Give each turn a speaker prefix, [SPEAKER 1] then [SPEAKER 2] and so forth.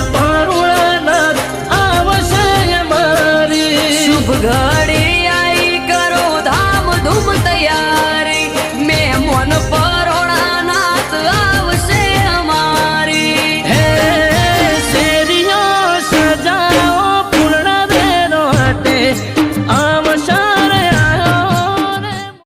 [SPEAKER 1] ભારુળા આવશે મારી.
[SPEAKER 2] શુભ ગાય.